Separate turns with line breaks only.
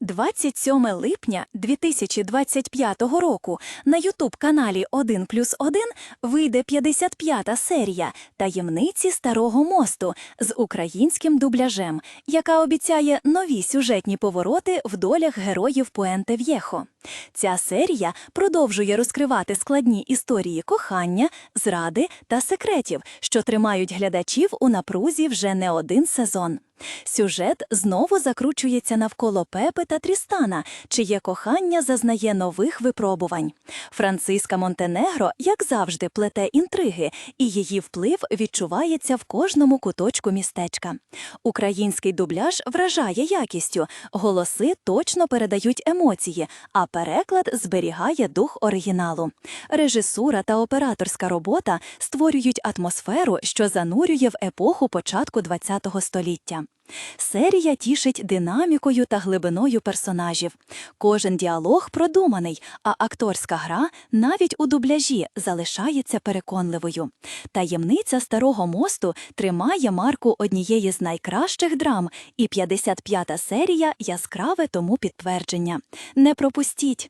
27 липня 2025 року на Ютуб-каналі 1 плюс 1 вийде 55-та серія «Таємниці Старого мосту» з українським дубляжем, яка обіцяє нові сюжетні повороти в долях героїв Пуенте В'єхо. Ця серія продовжує розкривати складні історії кохання, зради та секретів, що тримають глядачів у напрузі вже не один сезон. Сюжет знову закручується навколо Пепи та Трістана, чиє кохання зазнає нових випробувань. Франциска Монтенегро, як завжди, плете інтриги, і її вплив відчувається в кожному куточку містечка. Український дубляж вражає якістю, голоси точно передають емоції, а переклад зберігає дух оригіналу. Режисура та операторська робота створюють атмосферу, що занурює в епоху початку ХХ століття. Серія тішить динамікою та глибиною персонажів. Кожен діалог продуманий, а акторська гра навіть у дубляжі залишається переконливою. Таємниця старого мосту тримає марку однієї з найкращих драм, і 55-та серія яскраве тому підтвердження. Не пропустіть!